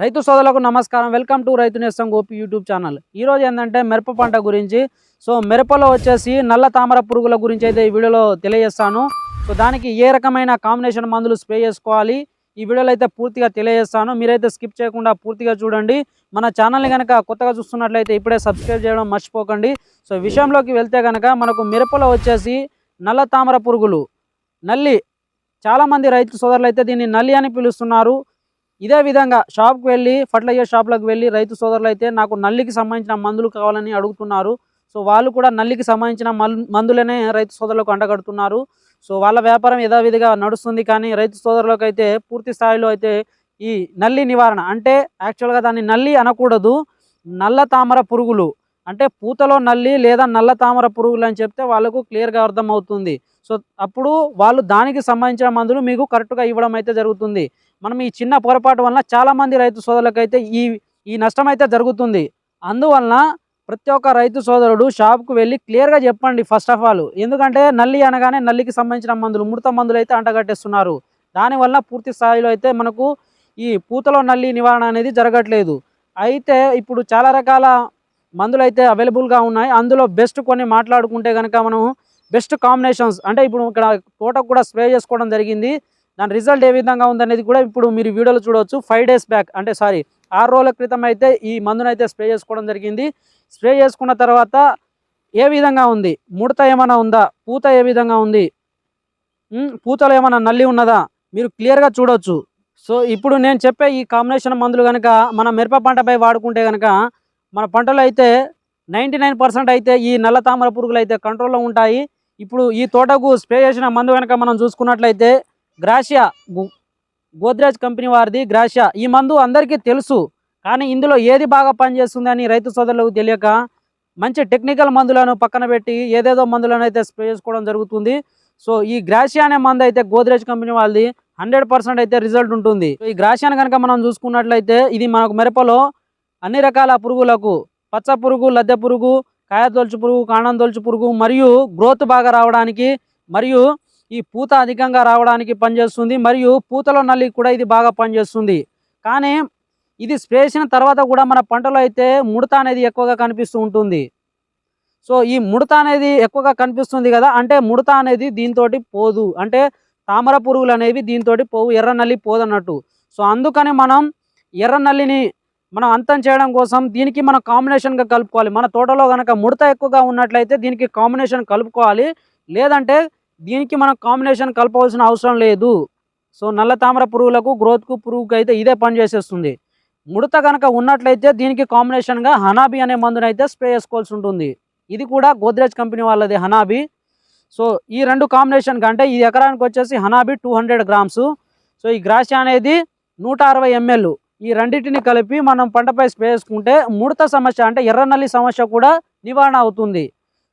రైతు సోదరులకు నమస్కారం. వెల్కమ్ టు రైతు నేస్తం గోపి యూట్యూబ్ ఛానల్. ఈ రోజు ఏంటంటే మిరప పంట గురించి. సో మిరపలో వచ్చేసి నల్ల తామర పురుగుల గురించి అయితే ఈ వీడియోలో తెలియజేస్తాను. సో దానికి ఏ రకమైన కాంబినేషన్ మందులు స్ప్రే చేసుకోవాలి? ఈ వీడియోలో అయితే పూర్తిగా తెలియజేస్తాను. మీరైతే స్కిప్ చేయకుండా పూర్తిగా చూడండి. మన ఛానల్ని కనుక కొత్తగా చూస్తున్నట్లయితే ఇప్పుడే సబ్స్క్రైబ్ చేయడం మర్చిపోకండి. సో విషయంలోకి వెళ్తే కనుక మనకు మిరపలో వచ్చేసి నల్ల తామర పురుగులు నల్లి. చాలామంది రైతు సోదరులు అయితే దీన్ని నల్లి అని పిలుస్తున్నారు. ఇదే విధంగా షాప్కి వెళ్ళి ఫర్టిలైజర్ షాప్లకు వెళ్ళి రైతు సోదరులు అయితే నాకు నల్లికి సంబంధించిన మందులు కావాలని అడుగుతున్నారు. సో వాళ్ళు కూడా నల్లికి సంబంధించిన మల్- మందులనే రైతు సోదరులకు అండగడుతున్నారు సో వాళ్ళ వ్యాపారం యథావిధిగా నడుస్తుంది కానీ రైతు సోదరులకు అయితే పూర్తి స్థాయిలో అయితే ఈ నల్లి నివారణ అంటే యాక్చువల్గా దాన్ని నల్లి అనకూడదు. నల్ల తామర పురుగులు అంటే పూతలో నల్లి లేదా నల్ల తామర పురుగులు అని చెప్తే వాళ్ళకు క్లియర్గా అర్థమవుతుంది. సో అప్పుడు వాళ్ళు దానికి సంబంధించిన మందులు మీకు కరెక్ట్గా ఇవ్వడం అయితే జరుగుతుంది. మనం ఈ చిన్న పొరపాటు వలన చాలామంది రైతు సోదరులకైతే ఈ ఈ నష్టం అయితే జరుగుతుంది. అందువలన ప్రతి ఒక్క రైతు సోదరుడు షాప్కు వెళ్ళి క్లియర్గా చెప్పండి ఫస్ట్ ఆఫ్ ఆల్. ఎందుకంటే నల్లి అనగానే నల్లికి సంబంధించిన మందులు ముడత మందులు అయితే అంటగట్టేస్తున్నారు. దానివల్ల పూర్తి స్థాయిలో అయితే మనకు ఈ పూతలో నల్లి నివారణ అనేది జరగట్లేదు. అయితే ఇప్పుడు చాలా రకాల మందులు అయితే అవైలబుల్గా ఉన్నాయి. అందులో బెస్ట్ కొన్ని మాట్లాడుకుంటే కనుక మనం బెస్ట్ కాంబినేషన్స్ అంటే ఇప్పుడు ఇక్కడ తోటకు కూడా స్ప్రే చేసుకోవడం జరిగింది. దాని రిజల్ట్ ఏ విధంగా ఉందనేది కూడా ఇప్పుడు మీరు వీడియోలో చూడవచ్చు. ఫైవ్ డేస్ బ్యాక్ అంటే సారీ ఆరు రోజుల క్రితం అయితే ఈ మందునైతే స్ప్రే చేసుకోవడం జరిగింది. స్ప్రే చేసుకున్న తర్వాత ఏ విధంగా ఉంది? ముడత ఏమైనా ఉందా? పూత ఏ విధంగా ఉంది? పూతలు పూతలో ఏమైనా నల్లి ఉన్నదా? మీరు క్లియర్గా చూడవచ్చు సో ఇప్పుడు నేను చెప్పే ఈ కాంబినేషన్ మందులు కనుక మన మిరప పంటపై వాడుకుంటే కనుక మన పంటలో అయితే నైంటీ నైన్ పర్సెంట్ అయితే ఈ నల్ల తామర పురుగులు అయితే కంట్రోల్లో ఉంటాయి. ఇప్పుడు ఈ తోటకు స్ప్రే చేసిన మందు కనుక మనం చూసుకున్నట్లయితే గ్రాషియా గోద్రేజ్ కంపెనీ వారిది గ్రాషియా ఈ మందు అందరికీ తెలుసు. కానీ ఇందులో ఏది బాగా పనిచేస్తుంది రైతు సోదరులకు తెలియక మంచి టెక్నికల్ మందులను పక్కన పెట్టి ఏదేదో మందులను అయితే స్ప్రే చేసుకోవడం జరుగుతుంది. సో ఈ గ్రాషియా అనే మందు అయితే గోద్రేజ్ కంపెనీ వాళ్ళది హండ్రెడ్ పర్సెంట్ అయితే రిజల్ట్ ఉంటుంది. ఈ గ్రాషియాని కనుక మనం చూసుకున్నట్లయితే ఇది మనకు మిరపలో అన్ని రకాల పురుగులకు పచ్చ పురుగు లద్దె పురుగు కాయ తొలుచు పురుగు కాండం తొలుచు పురుగు మరియు గ్రోత్ బాగా రావడానికి మరియు ఈ పూత అధికంగా రావడానికి పనిచేస్తుంది మరియు పూతలో నల్లి కూడా ఇది బాగా పనిచేస్తుంది. కానీ ఇది స్ప్రే చేసిన తర్వాత కూడా మన పంటలో అయితే ముడత అనేది ఎక్కువగా కనిపిస్తూ ఉంటుంది. సో ఈ ముడత అనేది ఎక్కువగా కనిపిస్తుంది కదా అంటే ముడత అనేది దీంతో పోదు. అంటే తామర పురుగులు అనేవి దీంతో పోవు ఎర్ర నల్లి పోదన్నట్టు. సో అందుకని మనం ఎర్ర నల్లిని మనం అంతం చేయడం కోసం దీనికి మనం కాంబినేషన్గా కలుపుకోవాలి. మన తోటలో కనుక ముడత ఎక్కువగా ఉన్నట్లయితే దీనికి కాంబినేషన్ కలుపుకోవాలి. లేదంటే దీనికి మనం కాంబినేషన్ కలపవలసిన అవసరం లేదు. సో నల్ల తామర పురుగులకు గ్రోత్కు పురుగుకు అయితే ఇదే పని చేసేస్తుంది. ముడత కనుక ఉన్నట్లయితే దీనికి కాంబినేషన్గా హనాబీ అనే మందునైతే స్ప్రే చేసుకోవాల్సి ఉంటుంది. ఇది కూడా గోద్రేజ్ కంపెనీ వాళ్ళది హనాబీ సో ఈ రెండు కాంబినేషన్ కంటే ఈ ఎకరానికి వచ్చేసి Hanabi two hundred grams. So ఈ గ్రాషియా అనేది నూట అరవై ఎంఎల్. ఈ రెండింటిని కలిపి మనం పంటపై స్ప్రే చేసుకుంటే ముడత సమస్య అంటే ఎర్ర నల్లి సమస్య కూడా నివారణ అవుతుంది.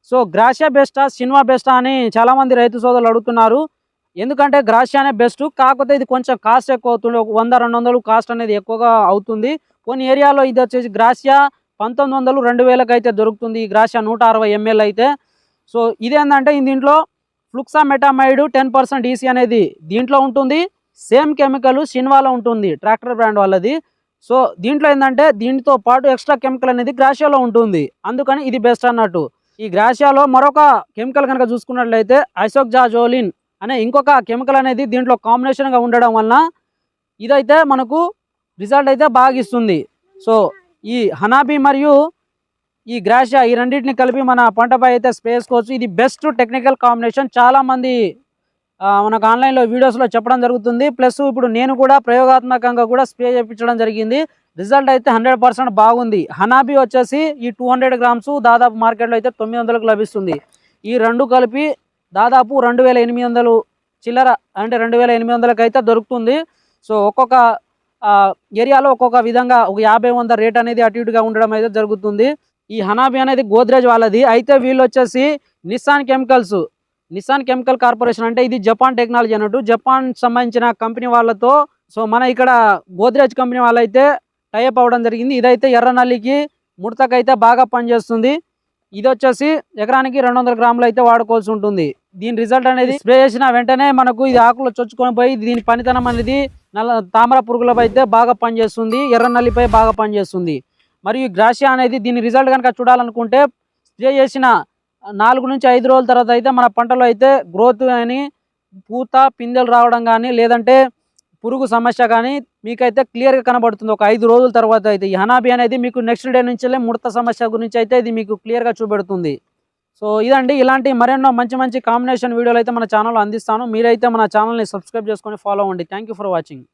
సో గ్రాషియా బెస్టా సినిమా బెస్టా అని చాలామంది రైతు సోదరులు అడుగుతున్నారు. ఎందుకంటే గ్రాషియానే బెస్ట్ కాకపోతే ఇది కొంచెం కాస్ట్ ఎక్కువ అవుతుంది ఒక వంద రెండు వందలు కాస్ట్ అనేది ఎక్కువగా అవుతుంది. కొన్ని ఏరియాలో ఇది వచ్చేసి గ్రాషియా పంతొమ్మిది వందలు రెండు వేలకు అయితే దొరుకుతుంది ఈ గ్రాషియా నూట అరవై ఎంఎల్ అయితే. సో ఇదేంటంటే దీంట్లో fluxametamide ten percent EC అనేది దీంట్లో ఉంటుంది. సేమ్ కెమికల్ సిన్వాలో ఉంటుంది ట్రాక్టర్ బ్రాండ్ వాళ్ళది. సో దీంట్లో ఏంటంటే దీంతో పాటు ఎక్స్ట్రా కెమికల్ అనేది గ్రాషియాలో ఉంటుంది. అందుకని ఇది బెస్ట్ అన్నట్టు. ఈ గ్రాషియాలో మరొక కెమికల్ కనుక చూసుకున్నట్లయితే ఐసోక్జాజోలిన్ అనే ఇంకొక కెమికల్ అనేది దీంట్లో కాంబినేషన్గా ఉండడం వలన ఇదైతే మనకు రిజల్ట్ అయితే బాగా ఇస్తుంది. సో ఈ హనాబీ మరియు ఈ గ్రాషియా ఈ రెండింటిని కలిపి మన పంటపై అయితే స్ప్రే చేసుకోవచ్చు ఇది బెస్ట్ టెక్నికల్ కాంబినేషన్. చాలామంది మనకు ఆన్లైన్లో వీడియోస్లో చెప్పడం జరుగుతుంది. ప్లస్ ఇప్పుడు నేను కూడా ప్రయోగాత్మకంగా కూడా స్ప్రే చేయించడం జరిగింది. రిజల్ట్ అయితే హండ్రెడ్ పర్సెంట్ బాగుంది. హనాబీ వచ్చేసి ఈ టూ హండ్రెడ్ గ్రామ్స్ దాదాపు మార్కెట్లో అయితే తొమ్మిది వందలకు లభిస్తుంది. ఈ రెండు కలిపి దాదాపు రెండు వేల ఎనిమిది వందలు చిల్లర అంటే రెండు వేల ఎనిమిది వందలకు అయితే దొరుకుతుంది. సో ఒక్కొక్క ఏరియాలో ఒక్కొక్క విధంగా ఒక యాభై వంద రేట్ అనేది అటు ఇటుగా ఉండడం అయితే జరుగుతుంది. ఈ హనాబీ అనేది గోద్రేజ్ వాళ్ళది. అయితే వీళ్ళు వచ్చేసి Nissan chemicals Nissan chemical corporation అంటే ఇది జపాన్ టెక్నాలజీ అన్నట్టు. జపాన్ సంబంధించిన కంపెనీ వాళ్ళతో సో మన ఇక్కడ గోద్రేజ్ కంపెనీ వాళ్ళైతే టైప్ అవ్వడం జరిగింది. ఇదైతే ఎర్ర నల్లికి ముడతకైతే బాగా పనిచేస్తుంది. ఇది వచ్చేసి ఎకరానికి రెండు వందల గ్రాములు అయితే వాడుకోవాల్సి ఉంటుంది. దీని రిజల్ట్ అనేది స్ప్రే చేసిన వెంటనే మనకు ఇది ఆకులు చొచ్చుకొని పోయి దీని పనితనం అనేది నల్ల తామర పురుగులపై అయితే బాగా పనిచేస్తుంది. ఎర్ర నల్లిపై బాగా పనిచేస్తుంది. మరియు గ్రాసియా గ్రాషియా అనేది దీని రిజల్ట్ కనుక చూడాలనుకుంటే స్ప్రే చేసిన నాలుగు నుంచి ఐదు రోజుల తర్వాత అయితే మన పంటలో అయితే గ్రోత్ కానీ పూత పిందెలు రావడం కానీ లేదంటే పురుగు సమస్య కానీ మీకైతే క్లియర్గా కనబడుతుంది. ఒక ఐదు రోజుల తర్వాత అయితే ఈ హనాబీ అనేది మీకు నెక్స్ట్ డే నుంచే ముడత సమస్య గురించి అయితే ఇది మీకు క్లియర్గా చూపెడుతుంది. సో ఇదండి. ఇలాంటి మరెన్నో మంచి మంచి కాంబినేషన్ వీడియోలు అయితే మన ఛానల్లో అందిస్తాను. మీరైతే మన ఛానల్ని సబ్స్క్రైబ్ చేసుకొని ఫాలో అవ్వండి. Thank for watching